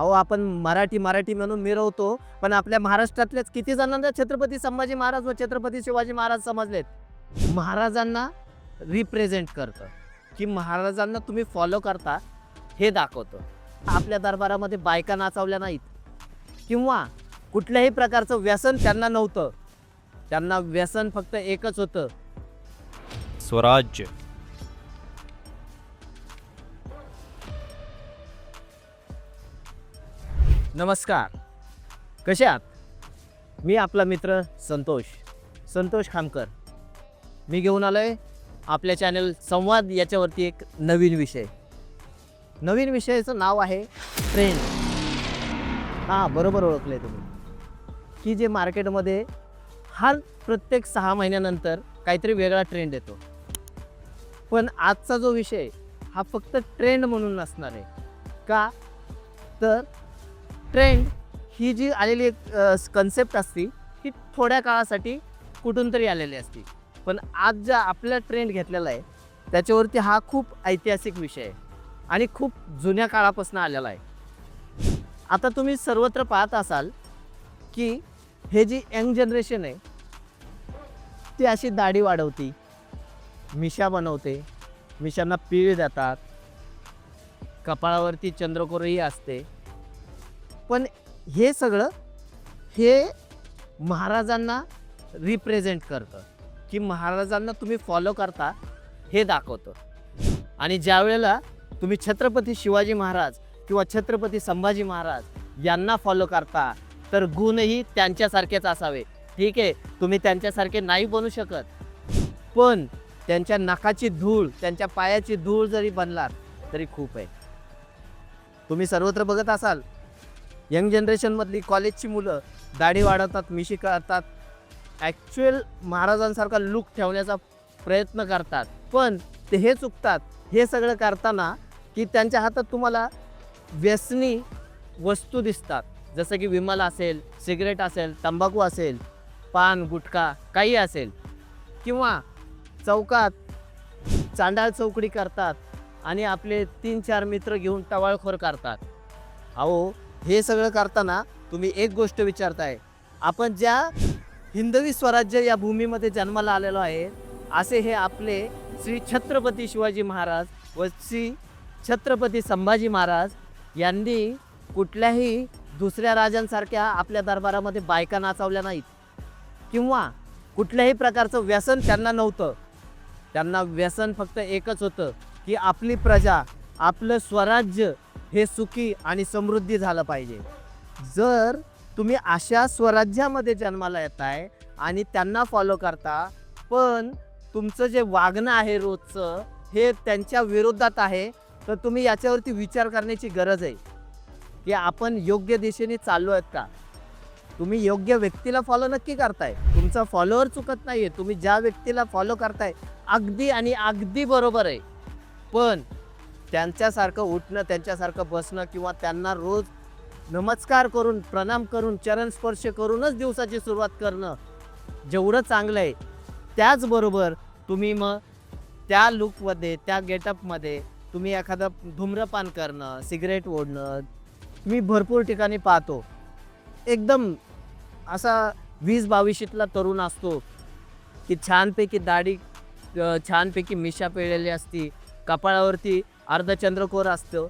अहो आपण मराठी मराठी म्हणून मिरवतो पण आपल्या महाराष्ट्रातल्याच किती जणांना छत्रपती संभाजी महाराज व छत्रपती शिवाजी महाराज समजलेत? महाराजांना रिप्रेझेंट करतं. की महाराजांना तुम्ही फॉलो करता हे दाखवतं. आपल्या दरबारामध्ये बायका नाचवल्या नाहीत. किंवा कुठल्याही प्रकारचं व्यसन त्यांना नव्हतं. त्यांना व्यसन फक्त एकच होतं. स्वराज्य. नमस्कार. कसे आहात? मी आपला मित्र संतोष. संतोष खामकर. मी घेऊन आलो आहे आपल्या चॅनल संवाद याच्यावरती एक नवीन विषय. नवीन विषयाचं नाव आहे ट्रेंड हां बरोबर ओळखले तुम्ही. की जे मार्केटमध्ये हर प्रत्येक सहा महिन्यानंतर काहीतरी वेगळा ट्रेंड येतो. पण आजचा जो विषय हा फक्त ट्रेंड म्हणून नसणार आहे. का? तर ट्रेंड ही जी आलेली एक कन्सेप्ट असती ती थोड्या काळासाठी कुठून तरी आलेली असती. पण आज ज्या आपला ट्रेंड घेतलेला आहे त्याच्यावरती हा खूप ऐतिहासिक विषय आहे आणि खूप जुन्या काळापासून आलेला आहे. आता तुम्ही सर्वत्र पाहत असाल की हे जी यंग जनरेशन आहे ती अशी दाढी वाढवती. मिशा बनवते मिशांना पीळ देतात कपाळावरती चंद्रकोरही असते. पण हे सगळं हे महाराजांना रिप्रेझेंट करतं. की महाराजांना तुम्ही फॉलो करता हे दाखवतं. आणि ज्या वेळेला तुम्ही छत्रपती शिवाजी महाराज किंवा छत्रपती संभाजी महाराज यांना फॉलो करता तर गुणही त्यांच्यासारखेच असावे. ठीक आहे तुम्ही त्यांच्यासारखे नाही बनू शकत. पण त्यांच्या नाकाची धूळ त्यांच्या पायाची धूळ जरी बनलात तरी खूप आहे. तुम्ही सर्वत्र बघत असाल यंग जनरेशनमधली कॉलेजची मुलं दाढी वाढवतात मिशी करतात ॲक्च्युअल महाराजांसारखा लुक ठेवण्याचा प्रयत्न करतात. पण ते हे चुकतात हे सगळं करताना की त्यांच्या हातात तुम्हाला व्यसनी वस्तू दिसतात. जसं की विमल असेल सिगरेट असेल तंबाखू असेल पान गुटखा काही असेल. किंवा चौकात चांडाळ चौकडी करतात आणि आपले तीन चार मित्र घेऊन टवाळखोर करतात. अहो हे सगळं करताना तुम्ही एक गोष्ट विचारताय. आपण ज्या हिंदवी स्वराज्य या भूमीमध्ये जन्माला आलेलो आहे असे हे आपले श्री छत्रपती शिवाजी महाराज व श्री छत्रपती संभाजी महाराज यांनी कुठल्याही दुसऱ्या राजांसारख्या आपल्या दरबारामध्ये बायका नाचवल्या नाहीत. किंवा कुठल्याही प्रकारचं व्यसन त्यांना नव्हतं. त्यांना व्यसन फक्त एकच होतं की आपली प्रजा आपलं स्वराज्य हे सुखी आणि समृद्धी झालं पाहिजे. जर तुम्ही अशा स्वराज्यामध्ये जन्माला येत आहे आणि त्यांना फॉलो करता पण तुमचं जे वागणं आहे रोजचं हे त्यांच्या विरोधात आहे तर तुम्ही याच्यावरती विचार करण्याची गरज आहे. की आपण योग्य दिशेने चाललो आहेत का? तुम्ही योग्य व्यक्तीला फॉलो नक्की करताय. तुमचा फॉलोअर चुकत नाही आहे तुम्ही ज्या व्यक्तीला फॉलो करताय अगदी आणि अगदी बरोबर आहे. पण त्यांच्यासारखं उठणं त्यांच्यासारखं बसणं किंवा त्यांना रोज नमस्कार करून प्रणाम करून चरण स्पर्श करूनच दिवसाची सुरुवात करणं जेवढं चांगलं आहे. त्याचबरोबर तुम्ही मग त्या लुकमध्ये त्या गेटअपमध्ये तुम्ही एखादं धूम्रपान करणं सिगरेट ओढणं मी भरपूर ठिकाणी पाहतो. एकदम असा वीस बावीशीतला तरुण असतो की छानपैकी दाढी छानपैकी मिशा पिळलेली असती कपाळावरती अर्धचंद्रकोर असतं.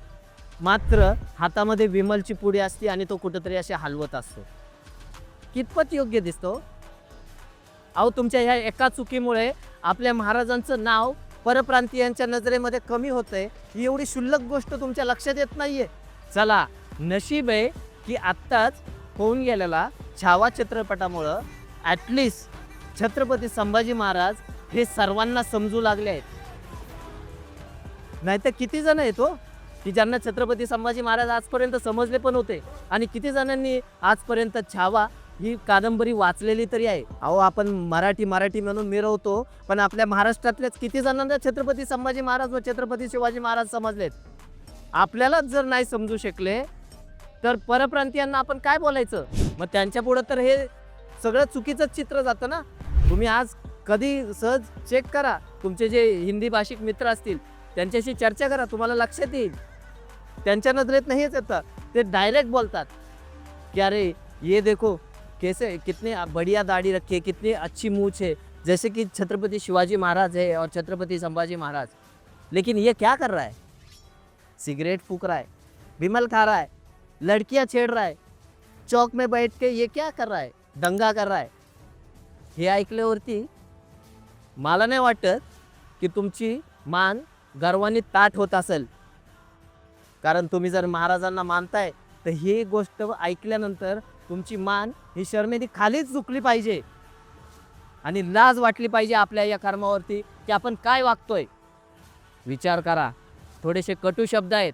मात्र हातामध्ये विमलची पुडी असते आणि तो कुठंतरी असे हलवत असतो. कितपत योग्य दिसतो? अहो तुमच्या ह्या एका चुकीमुळे आपल्या महाराजांचं नाव परप्रांतीयांच्या नजरेमध्ये कमी होतंय. ही एवढी क्षुल्लक गोष्ट तुमच्या लक्षात येत नाहीये. चला नशीब आहे की आत्ताच होऊन गेलेला छावा चित्रपटामुळं ॲटलिस्ट छत्रपती संभाजी महाराज हे सर्वांना समजू लागले आहेत. नाहीतर किती जण येतो की ज्यांना छत्रपती संभाजी महाराज आजपर्यंत समजले पण होते आणि किती जणांनी आजपर्यंत छावा ही कादंबरी वाचलेली तरी आहे? अहो आपण मराठी मराठी म्हणून मिरवतो पण आपल्या महाराष्ट्रातल्याच किती जणांना छत्रपती संभाजी महाराज व छत्रपती शिवाजी महाराज समजलेत? आपल्यालाच जर नाही समजू शकले तर परप्रांतीयांना आपण काय बोलायचं? मग त्यांच्या पुढं तर हे सगळं चुकीचंच चित्र जातं ना? तुम्ही आज कधी सहज चेक करा. तुमचे जे हिंदी भाषिक मित्र असतील त्यांच्याशी चर्चा करा तुम्हाला लक्षात येईल. त्यांच्या नजरेत नाहीच येतं ते डायरेक्ट बोलतात. की अरे ये देखो कैसे कितने बढ़िया दाढ़ी रखी है कितनी अच्छी मूछ है। जैसे कि छत्रपति शिवाजी महाराज है और छत्रपति संभाजी महाराज। लेकिन ये क्या कर रहा है? सिगरेट फूक रहा है विमल खा रहा है लड़कियां छेड़ रहा है। चौक में बैठ के ये क्या कर रहा है? दंगा कर रहा है। हे ऐकल्यावरती मला नाही वाटत की तुमची मान गर्वाने ताट होत असेल. कारण तुम्ही जर महाराजांना मानताय तर ही गोष्ट ऐकल्यानंतर तुमची मान ही शर्मेने खालीच झुकली पाहिजे. आणि लाज वाटली पाहिजे आपल्या या कर्मावरती की आपण काय वागतोय. विचार करा. थोडेसे कटू शब्द आहेत.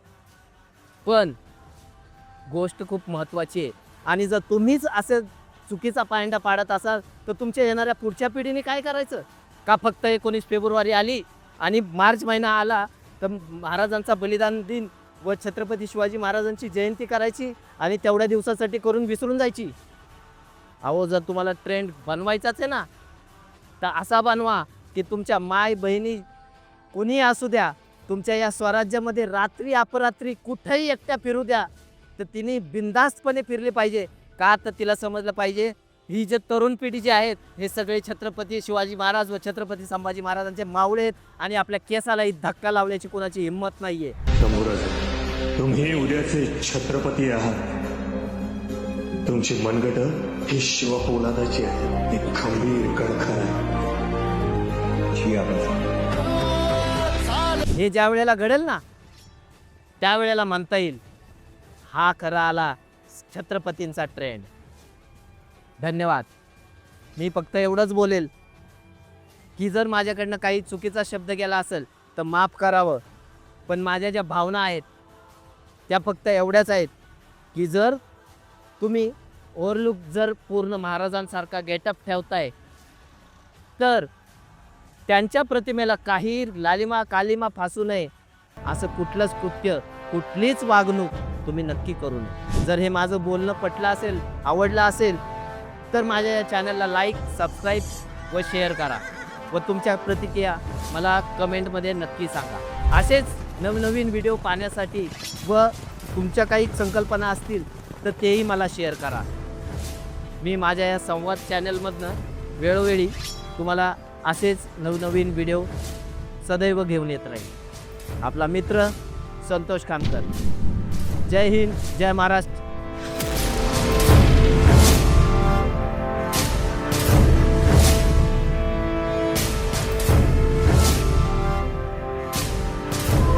पण गोष्ट खूप महत्त्वाची आहे. आणि जर तुम्हीच असं चुकीचा पायंडा पाडत असाल तर तुमच्या येणाऱ्या पुढच्या पिढीने काय करायचं? का फक्त एकोणीस फेब्रुवारी आली? आणि मार्च महिना आला तर महाराजांचा बलिदान दिन व छत्रपती शिवाजी महाराजांची जयंती करायची आणि तेवढ्या दिवसासाठी करून विसरून जायची. अहो जर तुम्हाला ट्रेंड बनवायचाच आहे ना तर असा बनवा की तुमच्या माय बहिणी कोणीही असू द्या तुमच्या या स्वराज्यामध्ये रात्री अपरात्री कुठेही एकट्या फिरू द्या तर तिने बिंदास्तपणे फिरली पाहिजे. का तर तिला समजलं पाहिजे? ही जे तरुण पिढी जी आहेत हे सगळे छत्रपती शिवाजी महाराज व छत्रपती संभाजी महाराजांचे मावळे आहेत आणि आपल्या केसालाही धक्का लावण्याची कोणाची हिंमत नाहीये. तंबुराज तुम्ही उद्याचे छत्रपती आहात. तुमची मनगट ही शिवपोलादाची आहे. खंबीर कणखर आहे. हे ज्या वेळेला घडेल ना त्यावेळेला म्हणता येईल हा खरा आला छत्रपतींचा ट्रेंड धन्यवाद. मी फक्त एवढंच बोलेल की जर माझ्याकडनं काही चुकीचा शब्द गेला असेल तर माफ करावं. पण माझ्या ज्या भावना आहेत त्या फक्त एवढ्याच आहेत की जर तुम्ही ओव्हरलुक जर पूर्ण महाराजांसारखा गेटअप ठेवताय तर त्यांच्या प्रतिमेला काही लालिमा कालिमा फासू नये. असं कुठलंच कृत्य कुठलीच वागणूक तुम्ही नक्की करू नये. जर हे माझं बोलणं पटलं असेल आवडलं असेल तर माझ्या या चॅनलला लाईक सबस्क्राईब व शेअर करा व तुमच्या प्रतिक्रिया मला कमेंटमध्ये नक्की सांगा. असेच नवनवीन व्हिडिओ पाहण्यासाठी व तुमच्या काही संकल्पना असतील तर तेही मला शेअर करा. मी माझ्या या संवाद चॅनलमधनं वेळोवेळी तुम्हाला असेच नवनवीन व्हिडिओ सदैव घेऊन येत राहील आपला मित्र संतोष खामकर. जय हिंद जय महाराष्ट्र.